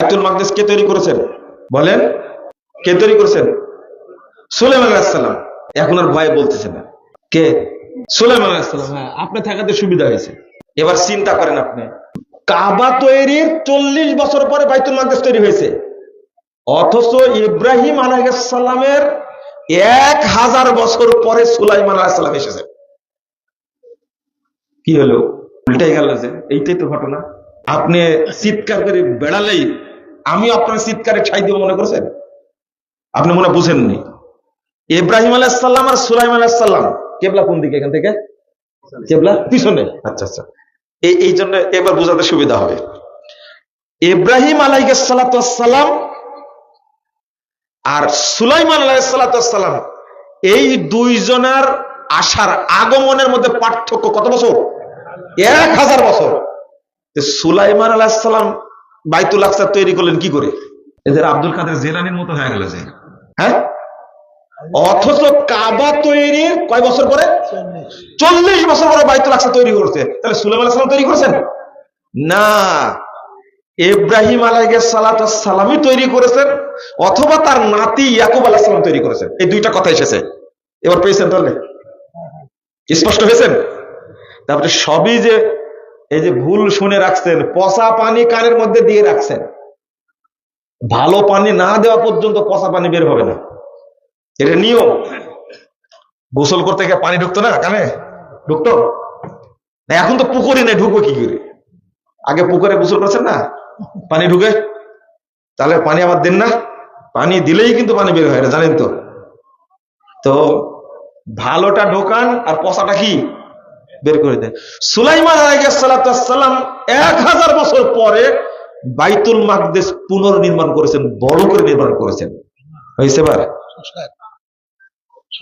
বাইতুল মাকদেস কে তৈরি করেছেন? বলেন কে তৈরি করেছেন? সুলাইমান আলাইসাল্লাম এখন আর ভয়ে বলতেছে না। কে? সুলাইমান আলাইসাল্লাম হ্যাঁ আপনার থাকাতে সুবিধা হয়েছে। এবার চিন্তা করেন আপনি। কাবা তৈরির চল্লিশ বছর পরে বাইতুল মাকদেস তৈরি হয়েছে। অথচ ইব্রাহিম আলাইসাল্লামের এক হাজার বছর পরে সুলাইমান আলাইসাল্লাম এসেছে। কি হলো? উল্টাই গেল যে এইটাই তো ঘটনা। আপনি চিৎকার করে বেড়ালেই আমি আপনার চিৎকারে ঠাই দিব মনে করছেন? আপনি মনে বুঝেননি। ইব্রাহিম আলাইসাল্লাম আর সুলাইম আলাইসাল্লাম কেবলা কোন দিকে এখান থেকে? কেবলা পিছনে। আচ্ছা আচ্ছা। এই এই জন্য এবার বোঝাতে সুবিধা হবে। ইব্রাহিম আলাইসাল্লাম আর সুলাইমান আলাইসাল্লাম এই দুইজনের আসার আগমনের মধ্যে পার্থক্য কত বছর? এক হাজার বছর। সুলাইমান আলাহিসাল্লাম বাইতুল আকসার তৈরি করলেন কি করে? এদের আব্দুল কাদের জেলানির মতো হয়ে গেল যে। হ্যাঁ? অথচ কাবা তৈরির কয় বছর পরে? চল্লিশ বছর পরে বাইতুল আকসা তৈরি করছে। তাহলে সুলাইমান আলাহিসাল্লাম তৈরি করেছেন? না। ইব্রাহিম সালামই তৈরি করেছেন, অথবা তার নাতি ইয়াকুব আলাহিসাল্লাম তৈরি করেছেন। এই দুইটা কথা এসেছে। এবার পেয়েছেন তাহলে? স্পষ্ট হয়েছেন? তারপরে সবই যে এই যে ভুল শুনে রাখছেন, পচা পানি কানের মধ্যে দিয়ে রাখছেন। ভালো পানি না দেওয়া পর্যন্ত পচা পানি বের হবে না। এটা নিয়ম। গোসল করতে গিয়ে পানি ঢুকতো না কানে? ঢুকতো? না, এখন তো পুকুরে নেই, ঢুকবো কি করে? আগে পুকুরে গোসল করছেন না? পানি ঢুকে। তাহলে পানি আবার দেন না। পানি দিলেই কিন্তু পানি বের হয় না, জানেন তো। তো ভালোটা ঢোকান আর পচাটা কি? বের করে দেন। সুলাইমান আলাইসালাম এক হাজার বছর পরে বাইতুল মাকদেশ পুনর্নির্মাণ করেছেন বড় করে নির্মাণ করেছেন। হয়েছে এবার?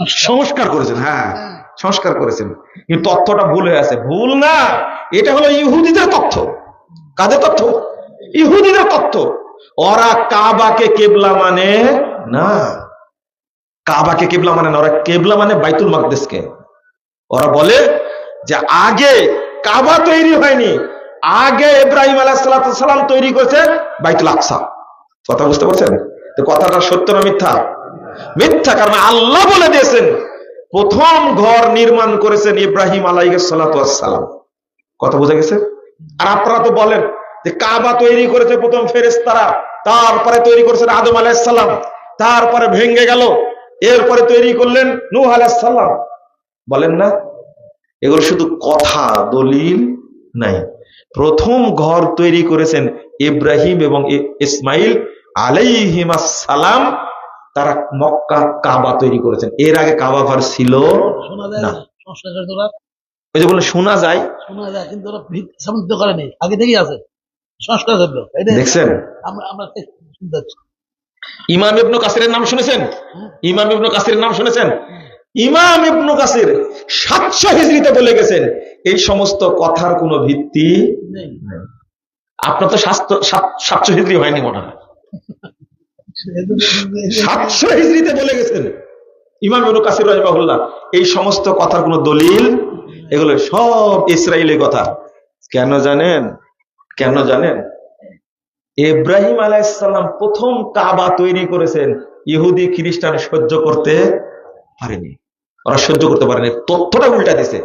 সংস্কার। করেছেন হ্যাঁ সংস্কার করেছেন। কিন্তু তথ্যটা ভুল হয়ে আছে। ভুল না এটা হলো ইহুদিদের তথ্য। কাদের তথ্য? ইহুদিদের তথ্য। ওরা কাবাকে কেবলা মানে না। কাবাকে কেবলা মানে না ওরা কেবলা মানে বাইতুল মাকদেশকে। ওরা বলে যে আগে কাবা তৈরি হয়নি, আগে ইব্রাহিম আলাহাম তৈরি করেছে বাইতুল আকসা। কথা বুঝতে পারছেন? তো কথাটা সত্য না মিথ্যা? মিথ্যা, কারণ আল্লাহ বলে দিয়েছেন, প্রথম ঘর নির্মাণ করেছেন ইব্রাহিম আলাইসালাম কথা বোঝা গেছে? আর আপনারা তো বলেন যে কাবা তৈরি করেছে প্রথম ফেরেস্তারা তারপরে তৈরি করেছেন আদম আলাইসাল্লাম তারপরে ভেঙ্গে গেল, এরপরে তৈরি করলেন নূহ আলাইসাল্লাম বলেন না? এগুলো শুধু কথা দলিল নাই। প্রথম ঘর তৈরি করেছেন ইব্রাহিম এবং ইসমাইল আলাইহিম সালাম তারা মক্কা কাবা তৈরি করেছেন। এর আগে কাবা ঘর ছিল না। ওই যে শোনা যায়। শোনা যায় কিন্তু ওরা সমৃদ্ধ করেনি আগে থেকেই আছে। সংস্কার করল দেখছেন? আমরা আমরা শুনতে পাচ্ছি। ইমাম ইবনু কাসিরের নাম শুনেছেন? ইমাম ইবনু কাসিরের নাম শুনেছেন? ইমাম ইবনু কাসির সাতশো হিজড়িতে বলে গেছেন এই সমস্ত কথার কোনো ভিত্তি নেই। আপনার তো সাতশো হিজড়ি হয়নি মনে হয়। সাতশো হিজড়িতে বলে গেছেন ইমাম ইবনু কাসির রহিমাহুল্লাহ এই সমস্ত কথার কোনো দলিল এগুলো সব ইসরায়েলি কথা। কেন জানেন? কেন জানেন? ইব্রাহিম আলাইসাল্লাম প্রথম কাবা তৈরি করেছেন ইহুদি খ্রিস্টান সহ্য করতে পারেনি। ওরা সহ্য করতে পারেনি। তথ্যটা উল্টা দিছে।